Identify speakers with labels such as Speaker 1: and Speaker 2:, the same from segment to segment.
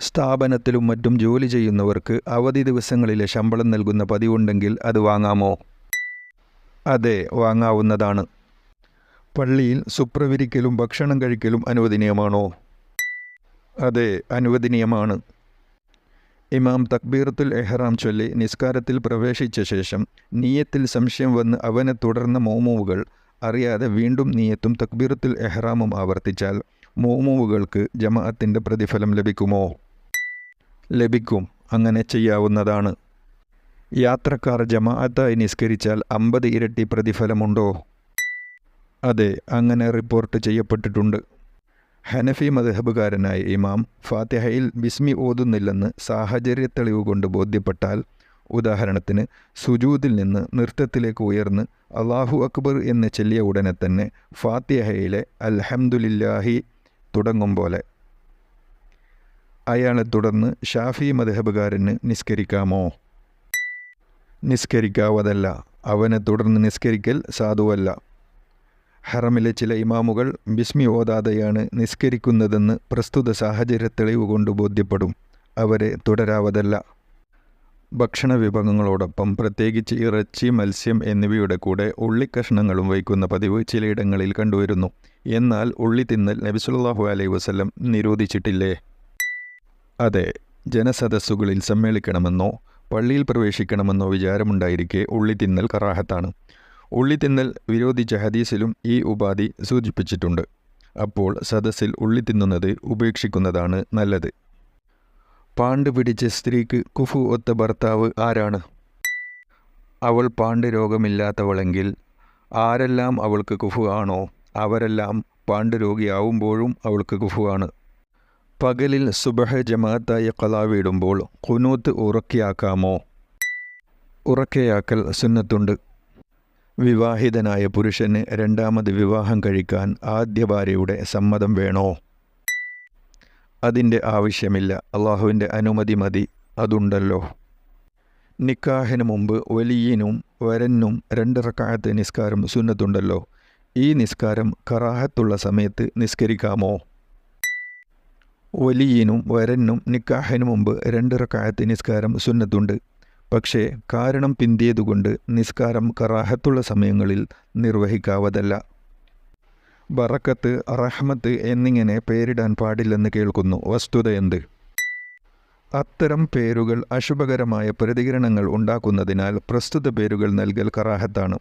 Speaker 1: സ്ഥാപനത്തിലും മറ്റും ജോലി ചെയ്യുന്നവർക്ക് അവധി ദിവസങ്ങളിലെ ശമ്പളം നൽകുന്ന പതിവുണ്ടെങ്കിൽ അത് വാങ്ങാമോ? അതെ വാങ്ങാവുന്നതാണ്. പള്ളിയിൽ സുപ്രവിരിക്കലും ഭക്ഷണം കഴിക്കലും അനുവദനീയമാണോ അതെ അനുവദനീയമാണ് ഇമാം തക്ബീറത്തുൽ എഹ്റാം ചൊല്ലി നിസ്കാരത്തിൽ പ്രവേശിച്ച ശേഷം നീയത്തിൽ സംശയം വന്ന് അവനെ തുടർന്ന മോമോവുകൾ അറിയാതെ വീണ്ടും നീയത്തും തക്ബീറത്തുൽ എഹ്റാമും ആവർത്തിച്ചാൽ മോമോവുകൾക്ക് ജമാഅത്തിന്റെ പ്രതിഫലം ലഭിക്കുമോ? ലഭിക്കും. അങ്ങനെ ചെയ്യാവുന്നതാണ്. യാത്രക്കാർ ജമാഅത്തായി നിസ്കരിച്ചാൽ അമ്പത് ഇരട്ടി പ്രതിഫലമുണ്ടോ? അതെ അങ്ങനെ റിപ്പോർട്ട് ചെയ്യപ്പെട്ടിട്ടുണ്ട്. ഹനഫി മദ്ഹബുകാരനായ ഇമാം ഫാത്തിഹയിൽ ബിസ്മി ഓതുന്നില്ലെന്ന് സാഹചര്യ തെളിവ് കൊണ്ട് ബോധ്യപ്പെട്ടാൽ ഉദാഹരണത്തിന് സുജൂതിൽ നിന്ന് നൃത്തത്തിലേക്ക് ഉയർന്ന് അള്ളാഹു അക്ബർ എന്ന് ചൊല്ലിയ ഉടനെ തന്നെ ഫാത്തിഹയിലെ അൽഹംദുലില്ലാഹി തുടങ്ങും പോലെ അയാളെ തുടർന്ന് ഷാഫി മദഹബുകാരന് നിസ്കരിക്കാമോ? നിസ്കരിക്കാവതല്ല. അവനെ തുടർന്ന് നിസ്കരിക്കൽ സാധുവല്ല. ഹറമിലെ ചില ഇമാമുകൾ ബിസ്മി ഓതാതെയാണ് നിസ്കരിക്കുന്നതെന്ന് പ്രസ്തുത സാഹചര്യ തെളിവ് കൊണ്ട് ബോധ്യപ്പെടും. അവരെ തുടരാവതല്ല. ഭക്ഷണ വിഭവങ്ങളോടൊപ്പം പ്രത്യേകിച്ച് ഇറച്ചി മത്സ്യം എന്നിവയുടെ കൂടെ ഉള്ളിക്കഷ്ണങ്ങളും വയ്ക്കുന്ന പതിവ് ചിലയിടങ്ങളിൽ കണ്ടുവരുന്നു. എന്നാൽ ഉള്ളി തിന്നൽ നബിസുല്ലാഹു അലൈഹി വസ്ലം നിരോധിച്ചിട്ടില്ലേ? അതെ ജനസദസ്സുകളിൽ സമ്മേളിക്കണമെന്നോ പള്ളിയിൽ പ്രവേശിക്കണമെന്നോ വിചാരമുണ്ടായിരിക്കെ ഉള്ളി തിന്നൽ കറാഹത്താണ്. ഉള്ളി തിന്നൽ വിരോധിച്ച ഹദീസിലും ഈ ഉപാധി സൂചിപ്പിച്ചിട്ടുണ്ട്. അപ്പോൾ സദസ്സിൽ ഉള്ളി തിന്നുന്നത് ഉപേക്ഷിക്കുന്നതാണ് നല്ലത്. പാണ്ട് പിടിച്ച സ്ത്രീക്ക് കുഫു ഒത്ത ഭർത്താവ് ആരാണ്? അവൾ പാണ്ട് രോഗമില്ലാത്തവളെങ്കിൽ ആരെല്ലാം അവൾക്ക് കുഫു ആണോ? അവരെല്ലാം പാണ്ഡുരോഗിയാവുമ്പോഴും അവൾക്ക് ഗുഹുവാണ്. പകലിൽ സുബഹ ജമാഅത്തായ കലാവിടുമ്പോൾ കുനൂത്ത് ഉറക്കിയാക്കാമോ? ഉറക്കയാക്കൽ സുന്നത്തുണ്ട്. വിവാഹിതനായ പുരുഷന് രണ്ടാമത് വിവാഹം കഴിക്കാൻ ആദ്യ ഭാര്യയുടെ സമ്മതം വേണോ? അതിന്റെ ആവശ്യമില്ല. അള്ളാഹുവിന്റെ അനുമതി മതി. അതുണ്ടല്ലോ. നിക്കാഹിന് മുമ്പ് വലിയനും വരനും രണ്ട് റക്കായത്ത് നിസ്കാരം സുന്നത്തുണ്ടല്ലോ. ഈ നിസ്കാരം കറാഹത്തുള്ള സമയത്ത് നിസ്കരിക്കാമോ? വലിയനും വരനും നിക്കാഹിന് മുമ്പ് രണ്ട് റക്കായത്ത് നിസ്കാരം സുന്നത്തുണ്ട്. പക്ഷേ കാരണം പിന്തിയതുകൊണ്ട് നിസ്കാരം കറാഹത്തുള്ള സമയങ്ങളിൽ നിർവഹിക്കാവതല്ല. ബറക്കത്ത് റഹ്മത്ത് എന്നിങ്ങനെ പേരിടാൻ പാടില്ലെന്ന് കേൾക്കുന്നു. വസ്തുത എന്ത്? അത്തരം പേരുകൾ അശുഭകരമായ പ്രതികരണങ്ങൾ ഉണ്ടാക്കുന്നതിനാൽ പ്രസ്തുത പേരുകൾ നൽകൽ കറാഹത്താണ്.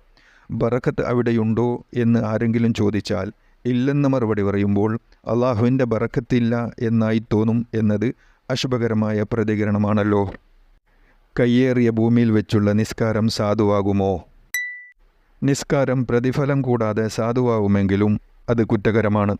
Speaker 1: ബറക്കത്ത് അവിടെയുണ്ടോ എന്ന് ആരെങ്കിലും ചോദിച്ചാൽ ഇല്ലെന്ന് മറുപടി പറയുമ്പോൾ അള്ളാഹുവിന്റെ ബറക്കത്തില്ല എന്നായി തോന്നും എന്നത് അശുഭകരമായ പ്രതികരണമാണല്ലോ. കയ്യേറിയ ഭൂമിയിൽ വെച്ചുള്ള നിസ്കാരം സാധുവാകുമോ? നിസ്കാരം പ്രതിഫലം കൂടാതെ സാധുവാകുമെങ്കിലും അത് കുറ്റകരമാണ്.